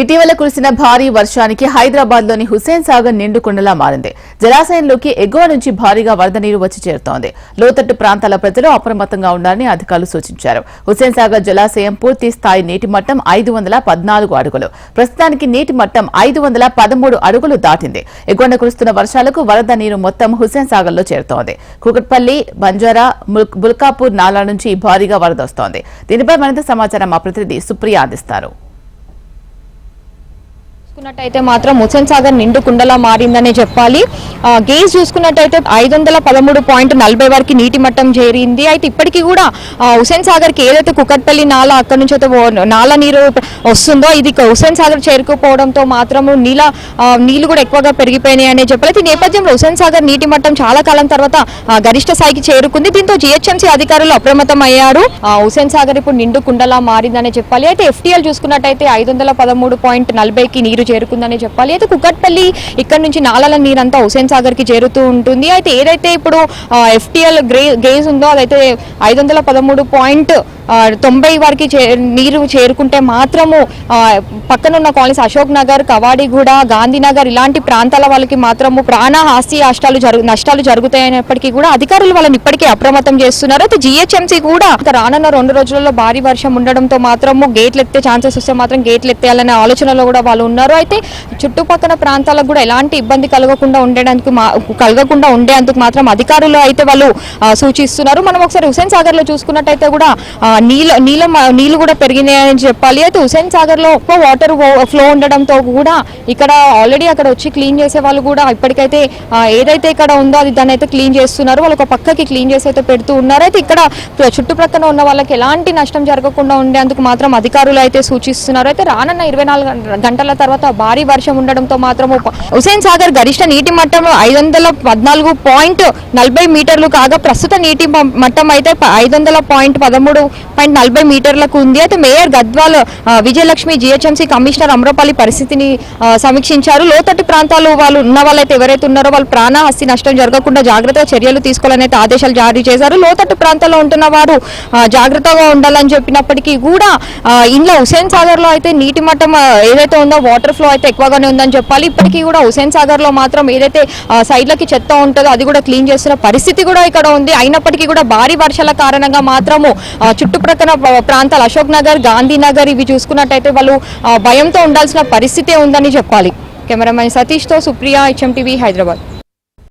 ఇటీవల కురిసిన భారీ వర్షానికి హైదరాబాద్లోని హుస్సేన్ సాగర్ నిండుకుండలా మారింది. జలాశయంలోకి ఎగువ నుంచి భారీగా వరద నీరు వచ్చి చేరుతోంది. లోతట్టు ప్రాంతాల ప్రజలు అప్రమత్తంగా ఉండాలని అధికారులు సూచించారు. హుస్సేన్ సాగర్ జలాశయం పూర్తి స్థాయి నీటి మట్టం ఐదు వందల పద్నాలుగు అడుగులు. ప్రస్తుతానికి నీటి మట్టం ఐదు వందల పదమూడు అడుగులు దాటింది. ఎగువన కురుస్తున్న వర్షాలకు వరద నీరు మొత్తం హుస్సేన్ సాగర్లో చేరుతోంది. కూకట్పల్లి బంజారా బుల్కాపూర్ నాలా నుంచి భారీగా వరద వస్తోంది. దీనిపై మరింత సమాచారం మా ప్రతినిధి సుప్రియ అందిస్తారు. చూసుకున్నట్టయితే మాత్రం హుసేన్ సాగర్ నిండు కుండలా మారిందనే చెప్పాలి. ఆ, గేజ్ చూసుకున్నట్టయితే ఐదు వందల పదమూడు పాయింట్ నలభై వరకు నీటి మట్టం చేరింది. అయితే ఇప్పటికీ కూడా హుసేన్ సాగర్కి ఏదైతే కుకట్పల్లి నాల అక్కడ నుంచి అయితే నాల నీరు వస్తుందో ఇది హుసేన్ సాగర్ చేరుకుపోవడంతో మాత్రము నీళ్ళ నీళ్ళు కూడా ఎక్కువగా పెరిగిపోయినాయి అనే చెప్పాలి. అయితే ఈ నేపథ్యంలో హుసేన్ సాగర్ నీటి మట్టం చాలా కాలం తర్వాత గరిష్ట స్థాయికి చేరుకుంది. దీంతో జిహెచ్ఎంసీ అధికారులు అప్రమత్తం అయ్యారు హుసేన్ సాగర్ ఇప్పుడు నిండు కుండలా మారిందనే చెప్పాలి. అయితే ఎఫ్టీఎల్ చూసుకున్నట్టయితే ఐదు వందల పదమూడు పాయింట్ నలభైకి నీరు చేరుకుందనే చెప్పాలి. అయితే కుక్కట్పల్లి ఇక్కడ నుంచి నాలల నీరంతా హుసేన్ సాగర్కి చేరుతూ ఉంటుంది. అయితే ఏదైతే ఇప్పుడు ఎఫ్టీఎల్ గ్రే గేజ్ ఉందో అదైతే ఐదు వందల పదమూడు పాయింట్ తొంభై వరకు చే నీరు చేరుకుంటే మాత్రము పక్కన పక్కనున్న కాలనీస్ అశోక్ నగర్ కవాడిగూడ గాంధీనగర్ ఇలాంటి ప్రాంతాల వాళ్ళకి మాత్రము ప్రాణ ఆస్తి నష్టాలు జరుగు నష్టాలు జరుగుతాయన్నప్పటికీ కూడా అధికారులు వాళ్ళని ఇప్పటికే అప్రమత్తం చేస్తున్నారు. అయితే జిహెచ్ఎంసీ కూడా రానున్న రెండు రోజులలో భారీ వర్షం ఉండడంతో మాత్రము గేట్లు ఎత్తే ఛాన్సెస్ వస్తే మాత్రం గేట్లు ఎత్తేయాలనే ఆలోచనలో కూడా వాళ్ళు ఉన్నారు. అయితే చుట్టుపక్కల ప్రాంతాలకు కూడా ఎలాంటి ఇబ్బంది కలగకుండా ఉండడానికి మా కలగకుండా ఉండేందుకు మాత్రం అధికారులు అయితే వాళ్ళు సూచిస్తున్నారు. మనం ఒకసారి హుసేన్ సాగర్లో చూసుకున్నట్టయితే కూడా నీళ్ళ నీళ్ళ మ- నీళ్ళు కూడా పెరిగినాయని చెప్పాలి. అయితే హుసేన్ సాగర్లో ఎక్కువ వాటర్ ఫ్లో ఉండడంతో కూడా ఇక్కడ ఆల్రెడీ అక్కడ వచ్చి క్లీన్ చేసే వాళ్ళు కూడా ఇప్పటికైతే ఏదైతే ఇక్కడ ఉందో అది దాన్ని అయితే క్లీన్ చేస్తున్నారు. వాళ్ళు ఒక పక్కకి క్లీన్ చేసి అయితే పెడుతూ ఉన్నారు. అయితే ఇక్కడ ప్ర- చుట్టుప్రక్కల ఉన్న వాళ్ళకి ఎలాంటి నష్టం జరగకుండా ఉండేందుకు మాత్రం అధికారులు అయితే సూచిస్తున్నారు. అయితే రానున్న ఇరవై నాలుగు గంటల తర్వాత భారీ వర్షం ఉండడంతో మాత్రం హుసేన్ సాగర్ గరిష్ట నీటి మట్టం ఐదు వందల పద్నాలుగు పాయింట్ నలభై మీటర్లు కాగా ప్రస్తుత నీటి మట్టం అయితే ఐదు వందల పాయింట్ పదమూడు పాయింట్ నలభై మీటర్లకు ఉంది. అయితే mayor Gadwal Vijayalakshmi GHMC commissioner Amrapali పరిస్థితిని సమీక్షించారు. లోతట్టు ప్రాంతాలు వాళ్ళు ఉన్న వాళ్ళైతే ఎవరైతే ఉన్నారో వాళ్ళు ప్రాణ హస్తి నష్టం జరగకుండా జాగ్రత్తగా చర్యలు తీసుకోవాలని అయితే ఆదేశాలు జారీ చేశారు. లోతట్టు ప్రాంతాల్లో ఉంటున్న వారు జాగ్రత్తగా ఉండాలని చెప్పినప్పటికీ కూడా ఇంట్లో హుసేన్ సాగర్లో అయితే నీటి మట్టం ఏదైతే ఉందో వాటర్ ఫ్లో అయితే ఎక్కువగానే ఉందని చెప్పాలి. ఇప్పటికీ కూడా హుసేన్ సాగర్లో మాత్రం ఏదైతే ఆ, సైడ్లకి చెత్త ఉంటుందో అది కూడా క్లీన్ చేస్తున్న పరిస్థితి కూడా ఇక్కడ ఉంది. అయినప్పటికీ కూడా భారీ వర్షాల కారణంగా మాత్రము చుట్టూ చుట్టుప్రక్కల ప్రాంతాలు అశోక్ నగర్ గాంధీనగర్ ఇవి చూసుకున్నట్టయితే వాళ్ళు భయంతో ఉండాల్సిన పరిస్థితే ఉందని చెప్పాలి. కెమెరామెన్ సతీష్తో సుప్రియ హెచ్ఎం టీవీ హైదరాబాద్.